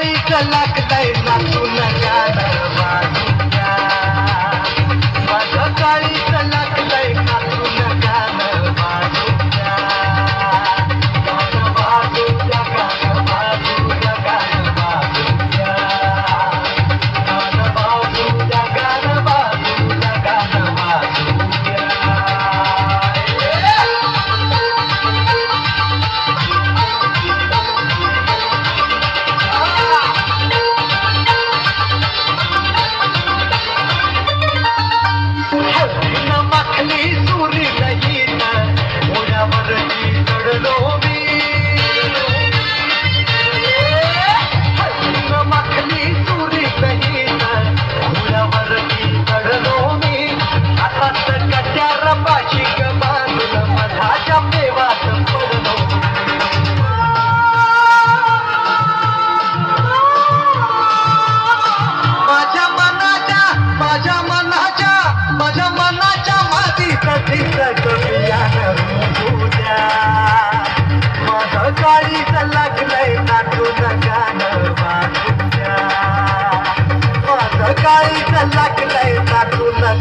ಬಾರಿ ಚಲಾಕ್ತಾ ಇದ್ದ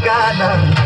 गाणं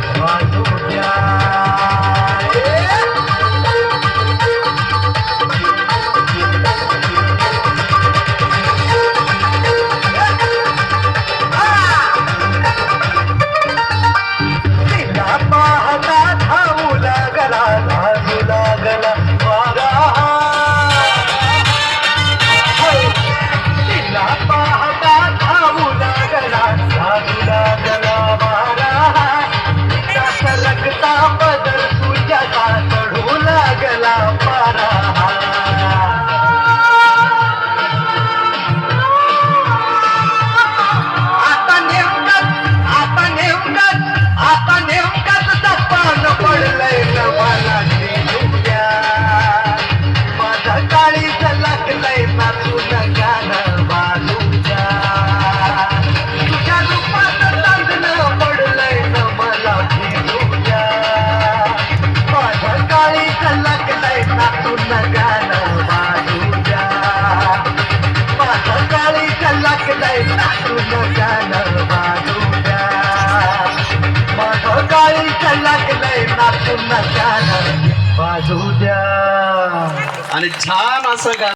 आणि छान असं गा